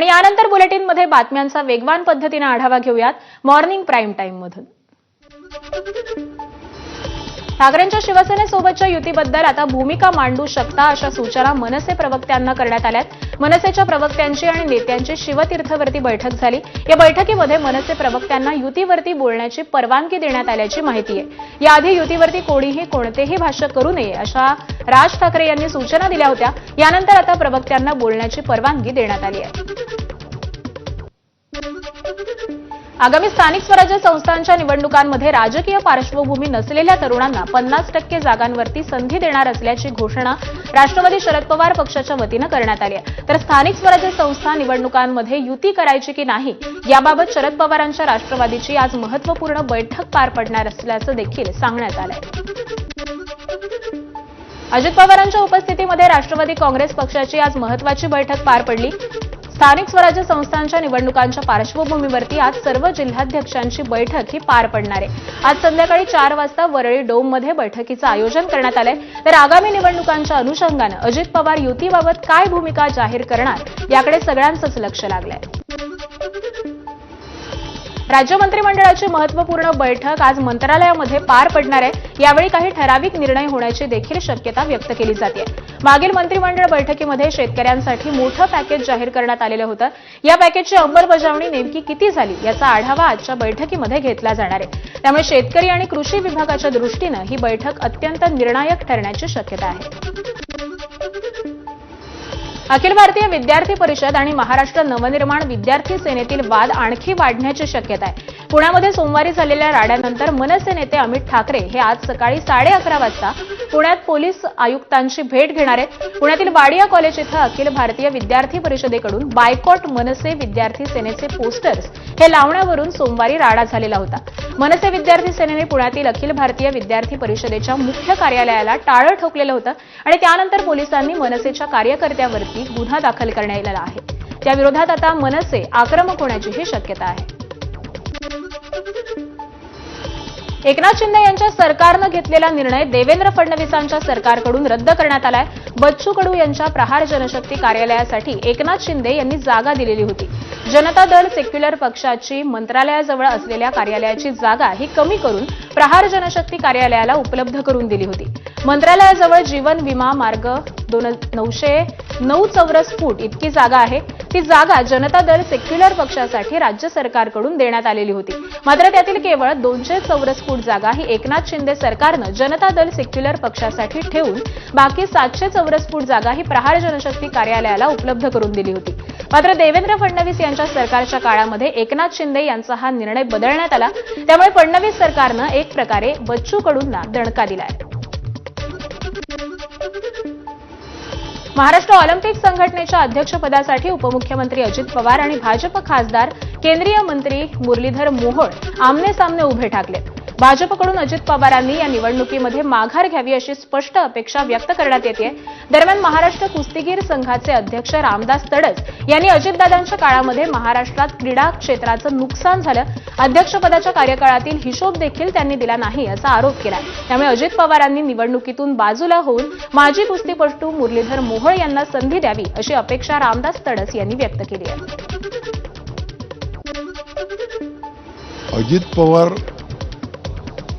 आणि यानंतर बुलेटिनमध्ये बातम्यांचा वेगवान पद्धतीने आढावा घेऊयात मॉर्निंग प्राईम टाईममधून. ठाकरेंच्या शिवसेनेसोबतच्या युतीबद्दल आता भूमिका मांडू शकता अशा सूचना मनसे प्रवक्त्यांना करण्यात आल्यात. मनसेच्या प्रवक्त्यांची आणि नेत्यांची शिवतीर्थवरती बैठक झाली. या बैठकीमध्ये मनसे प्रवक्त्यांना युतीवरती बोलण्याची परवानगी देण्यात आल्याची माहिती आहे. याआधी युतीवरती कोणीही कोणतेही भाष्य करू नये अशा राज ठाकरे यांनी सूचना दिल्या होत्या. यानंतर आता प्रवक्त्यांना बोलण्याची परवानगी देण्यात आली आहे. आगामी स्थानिक स्वराज्य संस्थांच्या निवडणुकांमध्ये राजकीय पार्श्वभूमी नसलेल्या तरुणांना पन्नास टक्के जागांवरती संधी देणार असल्याची घोषणा राष्ट्रवादी शरद पवार पक्षाच्या वतीनं करण्यात आली आहे. तर स्थानिक स्वराज्य संस्था निवडणुकांमध्ये युती करायची की नाही याबाबत शरद पवारांच्या राष्ट्रवादीची आज महत्त्वपूर्ण बैठक पार पडणार असल्याचं देखील सांगण्यात आलंय. अजित पवारांच्या उपस्थितीमध्ये राष्ट्रवादी काँग्रेस पक्षाची आज महत्वाची बैठक पार पडली. स्थानिक स्वराज्य संस्थांच्या निवडणुकांच्या पार्श्वभूमीवरती आज सर्व जिल्हाध्यक्षांची बैठक ही पार पडणार आहे. आज संध्याकाळी चार वाजता वरळी डोममध्ये बैठकीचं आयोजन करण्यात आलंय. तर आगामी निवडणुकांच्या अनुषंगानं अजित पवार युतीबाबत काय भूमिका जाहीर करणार याकडे सगळ्यांचंच लक्ष लागलंय. राज्य मंत्रिमंडळाची महत्त्वपूर्ण बैठक आज मंत्रालयामध्ये पार पडणार आहे. यावेळी काही ठराविक निर्णय होण्याची देखील शक्यता व्यक्त केली जाते. मागील मंत्रिमंडळ बैठकीमध्ये शेतकऱ्यांसाठी मोठं पॅकेज जाहीर करण्यात आलेलं होतं. या पॅकेजची अंमलबजावणी नेमकी किती झाली याचा आढावा आजच्या बैठकीमध्ये घेतला जाणार आहे. त्यामुळे शेतकरी आणि कृषी विभागाच्या दृष्टीनं ही बैठक अत्यंत निर्णायक ठरण्याची शक्यता आहे. अखिल भारतीय विद्यार्थी परिषद आणि महाराष्ट्र नवनिर्माण विद्यार्थी सेनेतील वाद आणखी वाढण्याची शक्यता आहे. पुण्यामध्ये सोमवारी झालेल्या राड्यानंतर मनसे नेते अमित ठाकरे हे आज सकाळी साडे अकरा वाजता पुण्यात पोलीस आयुक्तांची भेट घेणार आहेत. पुण्यातील वाडिया कॉलेज इथं अखिल भारतीय विद्यार्थी परिषदेकडून बायकॉट मनसे विद्यार्थी सेनेचे पोस्टर्स हे लावण्यावरून सोमवारी राडा झालेला होता. मनसे विद्यार्थी सेनेने पुण्यातील अखिल भारतीय विद्यार्थी परिषदेच्या मुख्य कार्यालयाला टाळं ठोकलेलं होतं आणि त्यानंतर पोलिसांनी मनसेच्या कार्यकर्त्यावरती गुन्हा दाखल करण्यात आला आहे. त्याविरोधात आता मनसे आक्रमक होण्याचीही शक्यता आहे. एकनाथ शिंदे यांच्या सरकारनं घेतलेला निर्णय देवेंद्र फडणवीसांच्या सरकारकडून रद्द करण्यात आलाय. बच्चू कडू यांच्या प्रहार जनशक्ती कार्यालयासाठी एकनाथ शिंदे यांनी जागा दिलेली होती. जनता दल सेक्युलर पक्षाची मंत्रालयाजवळ असलेल्या कार्यालयाची जागा ही कमी करून प्रहार जनशक्ती कार्यालयाला उपलब्ध करून दिली होती. मंत्रालयाजवळ जीवन विमा मार्ग दोन नऊशे नऊ चौरस फूट इतकी जागा आहे. ती जागा जनता दल सेक्युलर पक्षासाठी राज्य सरकारकडून देण्यात आलेली होती. मात्र त्यातील केवळ दोनशे चौरस फूट जागा ही एकनाथ शिंदे सरकारनं जनता दल सेक्युलर पक्षासाठी ठेवून बाकी सातशे चौरस फूट जागा ही प्रहार जनशक्ती कार्यालयाला उपलब्ध करून दिली होती. मात्र देवेंद्र फडणवीस यांच्या सरकारच्या काळामध्ये एकनाथ शिंदे यांचा हा निर्णय बदलण्यात आला. त्यामुळे फडणवीस सरकारनं एक प्रकारे बच्चू कडूंना दणका आहे महाराष्ट्र ऑलिम्पिक संघटनेच्या अध्यक्षपदासाठी उपमुख्यमंत्री अजित पवार आणि भाजप खासदार केंद्रीय मंत्री मुरलीधर मोहोळ आमने सामने उभे ठाकलेत भाजपकडून अजित पवारांनी या निवडणुकीमध्ये माघार घ्यावी अशी स्पष्ट अपेक्षा व्यक्त करण्यात येते दरम्यान महाराष्ट्र कुस्तीगीर संघाचे अध्यक्ष रामदास तडस यांनी अजितदादांच्या काळामध्ये महाराष्ट्रात क्रीडा क्षेत्राचं नुकसान झालं. अध्यक्षपदाच्या कार्यकाळातील हिशोब देखील त्यांनी दिला नाही असा आरोप केला. त्यामुळे अजित पवारांनी निवडणुकीतून बाजूला होऊन माजी कुस्तीपटू मुरलीधर मोहोळ यांना संधी द्यावी अशी अपेक्षा रामदास तडस यांनी व्यक्त केली आहे. अजित पवार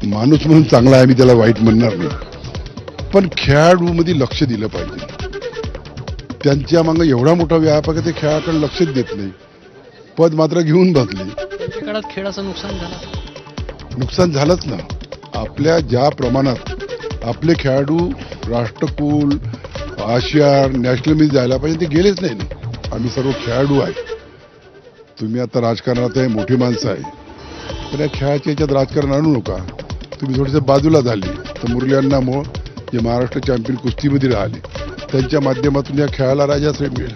माणूस म्हणून चांगला आहे मी त्याला वाईट म्हणणार नाही. पण खेळाडूमध्ये लक्ष दिलं पाहिजे. त्यांच्या मागं एवढा मोठा व्यापक आहे ते खेळाकडे लक्षच देत नाही. पद मात्र घेऊन बसले. त्यांच्या काळात खेळाचं नुकसान झालं. नुकसान झालंच ना. आपल्या ज्या प्रमाणात आपले खेळाडू राष्ट्रकुल आशिया नॅशनलमध्ये जायला पाहिजे ते गेलेच नाही ना. आम्ही सर्व खेळाडू आहे. तुम्ही आता राजकारणात आहे मोठी माणसं आहे. पण या खेळाच्या याच्यात राजकारण आणू नका. तुम्ही थोडंसं बाजूला झाले. तर मुरली अण्णामुळं जे महाराष्ट्र चॅम्पियन कुस्तीमध्ये राहिले. त्यांच्या माध्यमातून या खेळाला राजाश्रय मिळेल.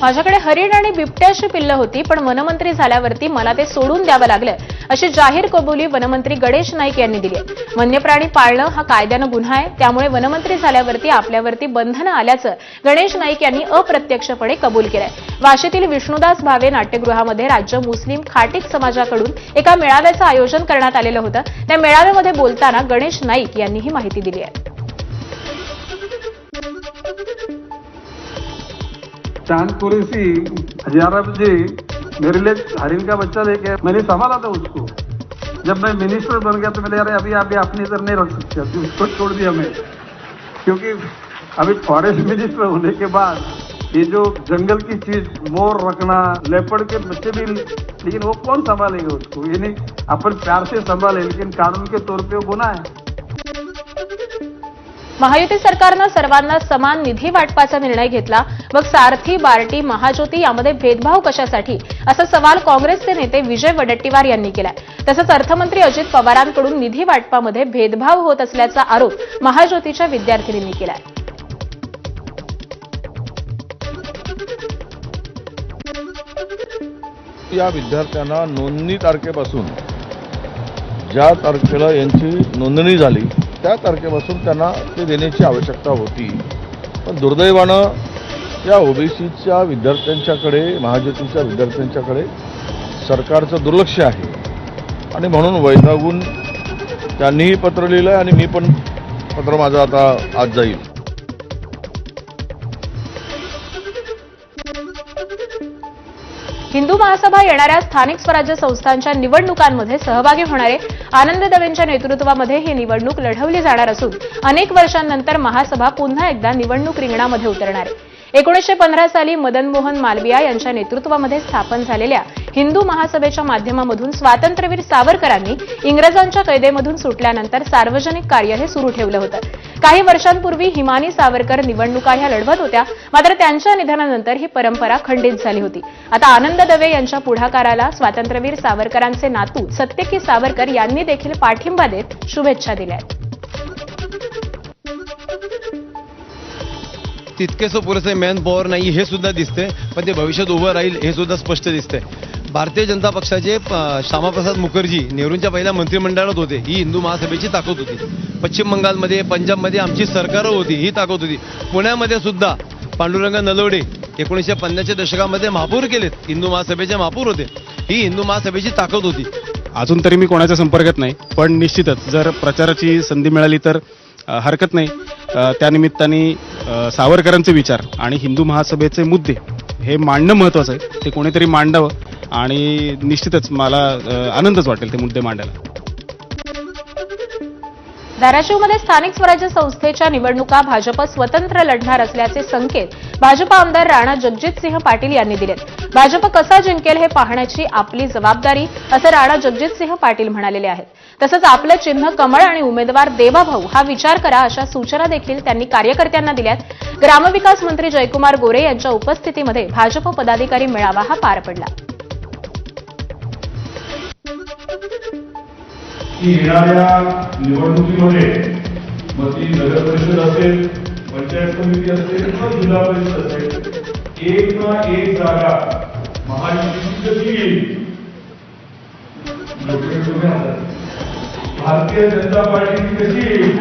माझ्याकडे हरिण आणि बिबट्याची पिल्लं होती पण वनमंत्री झाल्यावरती मला ते सोडून द्यावं लागलं. अशी जाहीर कबुली वनमंत्री गणेश नाईक यांनी दिली आहे. वन्यप्राणी पाळणं हा कायद्यानं गुन्हा आहे. त्यामुळे वनमंत्री झाल्यावरती आपल्यावरती बंधनं आल्याचं गणेश नाईक यांनी अप्रत्यक्षपणे कबूल केलंय. वाशीतील विष्णुदास भावे नाट्यगृहामध्ये राज्य मुस्लिम खाटिक समाजाकडून एका मेळाव्याचं आयोजन करण्यात आलेलं होतं. त्या मेळाव्यामध्ये बोलताना गणेश नाईक यांनी ही माहिती दिली आहे. चांद कुरेसी हजारा जी मेरे लिए हरिन का बच्चा लेके मैंने संभाला था उसको। जब मैं मिनिस्टर बन गया तो मैंने यार अभी अभी अपने इधर नहीं रख सकते, अभी उसको छोड़ दिया मैं क्योंकि अभी फॉरेस्ट मिनिस्टर होने के बाद ये जो जंगल की चीज़, मोर रखना लेपड़ के बच्चे भी, लेकिन वो कौन संभालेगा उसको? ये नहीं, अपन प्यार से संभाले, लेकिन कानून के तौर पे वो गुना है। महायुती सरकारनं सर्वांना समान निधी वाटपाचा निर्णय घेतला. मग सारथी बार्टी महाज्योती यामध्ये भेदभाव कशासाठी? असा सवाल काँग्रेसचे नेते विजय वडेट्टीवार यांनी केलाय. तसंच अर्थमंत्री अजित पवारांकडून निधी वाटपामध्ये भेदभाव होत असल्याचा आरोप महाज्योतीच्या विद्यार्थिनींनी केलाय. या विद्यार्थ्यांना नोंदणी तारखेपासून ज्या तारखेला यांची नोंदणी झाली त्या तारखेपासून त्यांना ते देण्याची आवश्यकता होती. पण दुर्दैवानं या ओबीसीच्या विद्यार्थ्यांच्याकडे महाज्योतीच्या विद्यार्थ्यांच्याकडे सरकारचं दुर्लक्ष आहे. आणि म्हणून वैतागून त्यांनीही पत्र लिहिलं आणि मी पण पत्र माझं आता आज जाईल. हिंदू महासभा येणाऱ्या स्थानिक स्वराज्य संस्थांच्या निवडणुकांमध्ये सहभागी होणारे आनंद दवेंच्या नेतृत्वामध्ये ही निवडणूक लढवली जाणार असून अनेक वर्षांनंतर महासभा पुन्हा एकदा निवडणूक रिंगणामध्ये उतरणार आहे. एकोणीसशे पंधरा साली मदन मोहन मालविया यांच्या नेतृत्वामध्ये स्थापन झालेल्या हिंदू महासभेच्या माध्यमामधून स्वातंत्र्यवीर सावरकरांनी इंग्रजांच्या कैदेमधून सुटल्यानंतर सार्वजनिक कार्य हे सुरू ठेवलं होतं. काही वर्षांपूर्वी हिमानी सावरकर निवडणुका ह्या लढवत होत्या. मात्र त्यांच्या निधनानंतर ही परंपरा खंडित झाली होती. आता आनंद दवे यांच्या पुढाकाराला स्वातंत्र्यवीर सावरकरांचे नातू सत्यकी सावरकर यांनी देखील पाठिंबा देत शुभेच्छा दिल्या तितकेसं पुरेसे मॅन पॉवर नाही हे सुद्धा दिसते पण ते भविष्यात उभं राहील हे सुद्धा स्पष्ट दिसते भारतीय जनता पक्षाचे श्यामाप्रसाद मुखर्जी नेहरूंच्या पहिल्या मंत्रिमंडळात होते. ही हिंदू महासभेची ताकद होती. पश्चिम बंगालमध्ये पंजाबमध्ये आमची सरकारं होती ही ताकद होती. पुण्यामध्ये सुद्धा पांडुरंग नलवडे एकोणीसशे पन्नासच्या दशकामध्ये महापूर केलेत. हिंदू महासभेचे महापूर होते. ही हिंदू महासभेची ताकद होती. अजून तरी मी कोणाच्या संपर्कात नाही पण निश्चितच जर प्रचाराची संधी मिळाली तर हरकत नाही. त्यानिमित्ताने सावरकरांचे विचार आणि हिंदू महासभेचे मुद्दे हे मांडणं महत्त्वाचं आहे. ते कोणीतरी मांडावं. आणि निश्चितच मला आनंदच वाटेल ते मुद्दे मांडायला. धाराशिवमध्ये स्थानिक स्वराज्य संस्थेच्या निवडणुका भाजप स्वतंत्र लढणार असल्याचे संकेत भाजप आमदार राणा जगजितसिंह पाटील यांनी दिलेत. भाजप कसा जिंकेल हे पाहण्याची आपली जबाबदारी असं राणा जगजितसिंह पाटील म्हणालेले आहेत. तसंच आपलं चिन्ह कमळ आणि उमेदवार देवाभाऊ हा विचार करा अशा सूचना देखील त्यांनी कार्यकर्त्यांना दिल्यात. ग्रामविकास मंत्री जयकुमार गोरे यांच्या उपस्थितीमध्ये भाजप पदाधिकारी मेळावा हा पार पडला. की येणाऱ्या निवडणुकीमध्ये मग ती नगर परिषद असेल पंचायत समिती असेल किंवा जिल्हा परिषद असेल एक ना एक जागा महायुतीची कशी येईल? भारतीय जनता पार्टीची कशी येईल?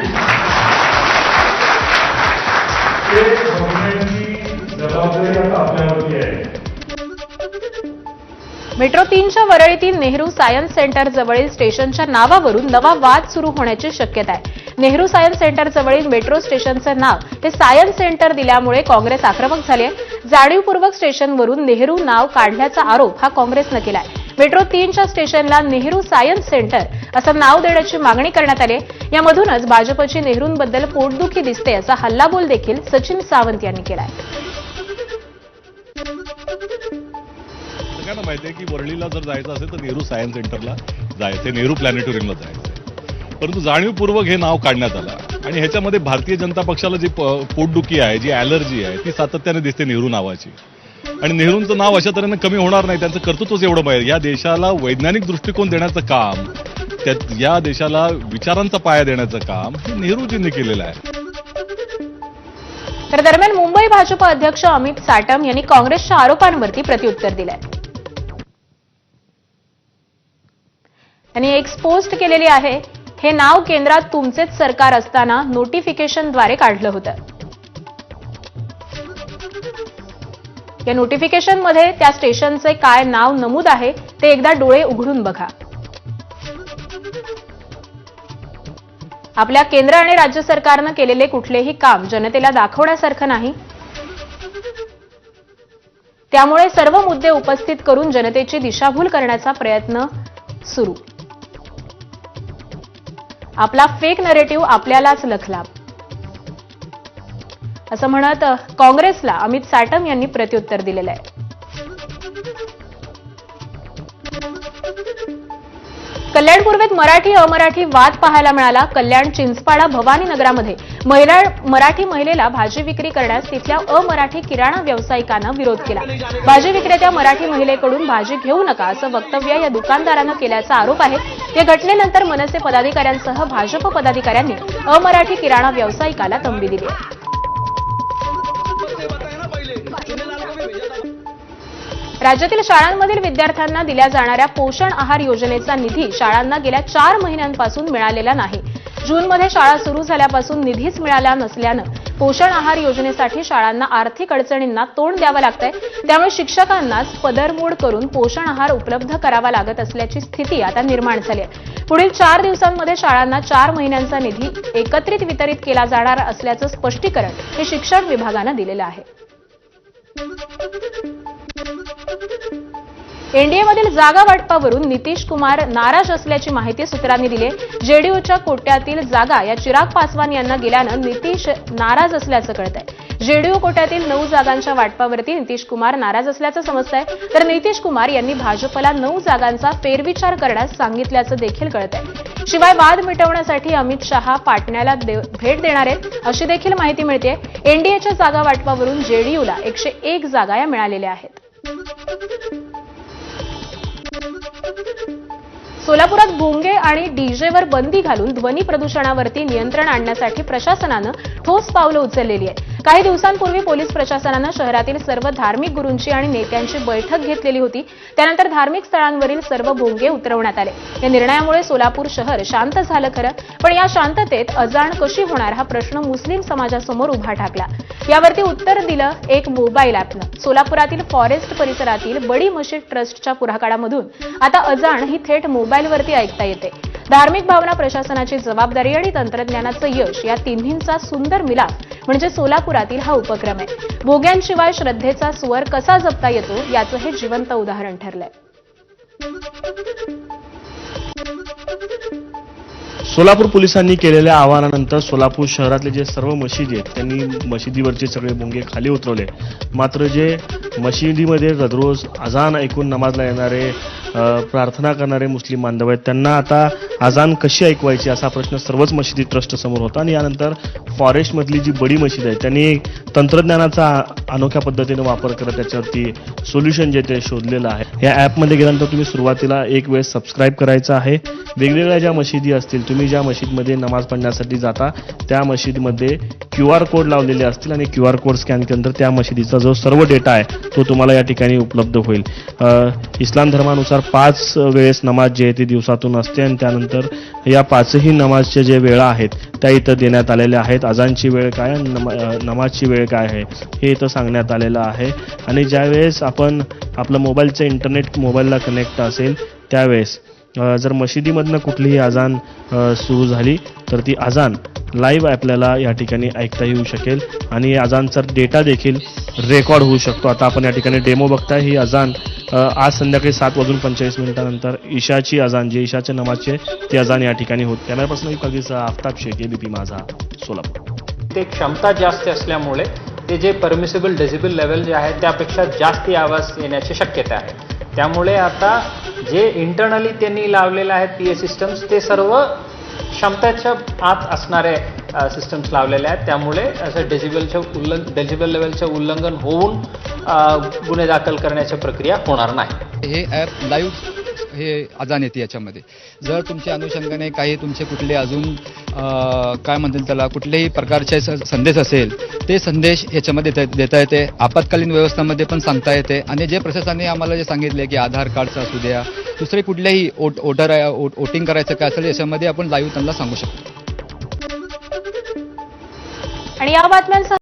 मेट्रो तीनच्या वरळीतील नेहरू सायन्स सेंटर जवळील स्टेशनच्या नावावरून नवा वाद सुरू होण्याची शक्यता आहे. नेहरू सायन्स सेंटर जवळील मेट्रो स्टेशनचं नाव हे सायन्स सेंटर दिल्यामुळे काँग्रेस आक्रमक झाली आहे. जाणीवपूर्वक स्टेशनवरून नेहरू नाव काढल्याचा आरोप हा काँग्रेसनं आहे. मेट्रो तीनच्या स्टेशनला नेहरू सायन्स सेंटर असं नाव देण्याची मागणी करण्यात आली आहे. यामधूनच भाजपची नेहरूंबद्दल पोटदुखी दिसते असा हल्लाबोल देखील सचिन सावंत यांनी केला आहे. सगळ्यांना माहिती आहे की वरळीला जर जायचं असेल तर नेहरू सायन्स सेंटरला जायचं नेहरू प्लॅनेटोरियमला जायचं परंतु जाणीवपूर्वक हे नाव काढण्यात आलं. आणि ह्याच्यामध्ये भारतीय जनता पक्षाला जी पोटदुखी आहे जी ॲलर्जी आहे ती सातत्याने दिसते नेहरू नावाची. आणि नेहरूंचं नाव अशा तऱ्हेने कमी होणार नाही. त्यांचं कर्तृत्वच एवढं बाहेर. या देशाला वैज्ञानिक दृष्टिकोन देण्याचं काम त्यात या देशाला विचारांचा पाया देण्याचं काम हे नेहरूजींनी केलेलं आहे. तर दरम्यान मुंबई भाजप अध्यक्ष अमित साटम यांनी काँग्रेसच्या आरोपांवरती प्रत्युत्तर दिलंय. यांनी एक पोस्ट केलेली आहे हे नाव केंद्रात तुमचेच सरकार असताना नोटिफिकेशनद्वारे काढलं होतं. या नोटिफिकेशनमध्ये त्या स्टेशनचे काय नाव नमूद आहे ते एकदा डोळे उघडून बघा. आपल्या केंद्र आणि राज्य सरकारनं केलेले कुठलेही काम जनतेला दाखवण्यासारखं नाही. त्यामुळे सर्व मुद्दे उपस्थित करून जनतेची दिशाभूल करण्याचा प्रयत्न सुरू. आपला फेक नरेटिव्ह आपल्यालाच लखला. असं म्हणत काँग्रेसला अमित साटम यांनी प्रत्युत्तर दिलेलं आहे. कल्याण पूर्वेत मराठी अमराठी वाद पाहायला मिळाला. कल्याण चिंचपाडा भवानी नगरामध्ये महिला मराठी महिलेला भाजी विक्री करण्यास तिथल्या अमराठी किराणा व्यावसायिकानं विरोध केला. भाजी विक्रेत्या मराठी महिलेकडून भाजी घेऊ नका असं वक्तव्य या दुकानदारानं केल्याचा आरोप आहे. या घटनेनंतर मनसे पदाधिकाऱ्यांसह भाजप पदाधिकाऱ्यांनी अमराठी किराणा व्यावसायिकाला तंबी दिली. आहे राज्यातील शाळांमधील विद्यार्थ्यांना दिल्या जाणाऱ्या पोषण आहार योजनेचा निधी शाळांना गेल्या चार महिन्यांपासून मिळालेला नाही. जूनमध्ये शाळा सुरू झाल्यापासून निधीच मिळाला नसल्यानं पोषण आहार योजनेसाठी शाळांना आर्थिक अडचणींना तोंड द्यावं लागतंय. त्यामुळे शिक्षकांनाच पदरमोड करून पोषण आहार उपलब्ध करावा लागत असल्याची स्थिती आता निर्माण झाली आहे. पुढील चार दिवसांमध्ये शाळांना चार महिन्यांचा निधी एकत्रित वितरित केला जाणार असल्याचं स्पष्टीकरण हे शिक्षण विभागानं दिलेलं आहे. एनडीएमधील जागा वाटपावरून नितीश कुमार नाराज असल्याची माहिती सूत्रांनी दिली जेडीयूच्या कोट्यातील जागा या चिराग पासवान यांना गेल्यानं नितीश नाराज असल्याचं कळतंय. जेडीयू कोट्यातील नऊ जागांच्या वाटपावरती नितीश कुमार नाराज असल्याचं समजतंय. तर नितीश कुमार यांनी भाजपला नऊ जागांचा फेरविचार करण्यास सांगितल्याचं देखील कळतंय. शिवाय वाद मिटवण्यासाठी अमित शहा पाटण्याला दे- भेट देणार आहेत अशी देखील माहिती मिळते एनडीएच्या जागा वाटपावरून जेडीयूला एकशे एक जागा या मिळालेल्या आहेत. सोलापुरात भोंगे आणि डीजेवर बंदी घालून ध्वनी प्रदूषणावरती नियंत्रण आणण्यासाठी प्रशासनानं ठोस पावलं उचललेली आहेत. काही दिवसांपूर्वी पोलीस प्रशासनानं शहरातील सर्व धार्मिक गुरूंची आणि नेत्यांची बैठक घेतलेली होती. त्यानंतर धार्मिक स्थळांवरील सर्व भोंगे उतरवण्यात आले. या निर्णयामुळे सोलापूर शहर शांत झालं खरं पण या शांततेत अजाण कशी होणार हा प्रश्न मुस्लिम समाजासमोर उभा ठाकला. यावरती उत्तर दिलं एक मोबाईल ॲपनं. सोलापुरातील फॉरेस्ट परिसरातील बडी मशीद ट्रस्टच्या पुढाकारामधून. आता अजाण ही थेट मोबाईलवरती ऐकता येते. धार्मिक भावना प्रशासनाची जबाबदारी आणि तंत्रज्ञानाचं यश या तिन्हींचा सुंदर मिलाप म्हणजे सोलापुरातील हा उपक्रम आहे. भोग्यांशिवाय श्रद्धेचा स्वर कसा जपता येतो याचं हे जिवंत उदाहरण ठरलंय. सोलापूर पोलिसांनी केलेल्या आवाहनानंतर सोलापूर शहरातले जे सर्व मशिदी आहेत त्यांनी मशिदीवरचे सगळे बोंगे खाली उतरवले. मात्र जे मशिदीमध्ये दररोज अजान ऐकून नमाजला येणारे प्रार्थना करणारे मुस्लिम बांधव आहेत. त्यांना आता अजान कशी ऐकवायची असा प्रश्न सर्वच मशिदी ट्रस्ट समोर होता. आणि यानंतर फॉरेस्टमधली जी बडी मशीद आहे त्यांनी तंत्रज्ञानाचा अनोख्या पद्धतीने वापर करत त्याच्यावरती सोल्युशन जे ते शोधलेलं आहे. या ॲपमध्ये गेल्यानंतर तुम्ही सुरुवातीला एक वेळेस सबस्क्राईब करायचं आहे. वेगवेगळ्या ज्या मशिदी असतील तुम्ही ज्या मशीदमध्ये नमाज पडण्यासाठी जाता त्या मशीदमध्ये क्यू आर कोड लावलेले असतील आणि क्यू आर कोड स्कॅन केल्यानंतर त्या मशिदीचा जो सर्व डेटा आहे तो तुम्हाला या ठिकाणी उपलब्ध होईल. इस्लाम धर्मानुसार पाच वेळेस नमाज जे आहे ती दिवसातून असते आणि त्यानंतर या पाचही नमाजच्या जे वेळा आहेत त्या इथं देण्यात आलेल्या आहेत. अजानची वेळ काय आणि नमा नमाजची वेळ काय आहे हे इथं सांगण्यात आलेलं आहे. आणि ज्यावेळेस आपण आपलं मोबाईलचं इंटरनेट मोबाईलला कनेक्ट असेल त्यावेळेस जर मशिदीमधनं कुठलीही अजान सुरू झाली तर ती अजान लाईव्ह आपल्याला या ठिकाणी ऐकता येऊ शकेल. आणि अजानचा डेटा देखील रेकॉर्ड होऊ शकतो. आता आपण या ठिकाणी डेमो बघताय ही अजान आज संध्याकाळी सात वाजून पंचेचाळीस मिनिटानंतर ईशाची अजान जे ईशाच्या नमाजचे ते अजान या ठिकाणी होत. कॅमेरापासून कधीचा आफताब शेख एबीपी माझा सोलापूर. ते क्षमता जास्त असल्यामुळे ते जे परमिसेबल डेसिबल लेवल जे आहे त्यापेक्षा जास्त आवाज येण्याची शक्यता आहे. त्यामुळे आता जे इंटरनली त्यांनी लावलेले आहेत पी ए सिस्टम्स ते सर्व क्षमतेच्या आत असणारे सिस्टम्स लावलेले आहेत. त्यामुळे असं डेजिबलच्या उल्लंघ डेजिबल लेवलचं उल्लंघन होऊन गुन्हे दाखल करण्याची प्रक्रिया होणार नाही. हे ॲप लाईव्ह हे अजान येते याच्यामध्ये. जर तुमच्या अनुषंगाने काही तुमचे कुठले अजून काय म्हणतील त्याला कुठलेही प्रकारचे संदेश असेल ते संदेश याच्यामध्ये देता येते. आपत्कालीन व्यवस्थामध्ये पण सांगता येते. आणि जे प्रशासनाने आम्हाला जे सांगितले की आधार कार्डचं असू द्या दुसरे कुठलेही ओट ओटर वोटिंग करायचं काय असेल याच्यामध्ये आपण लाईव्ह त्यांना सांगू शकतो. आणि या बातम्यांसह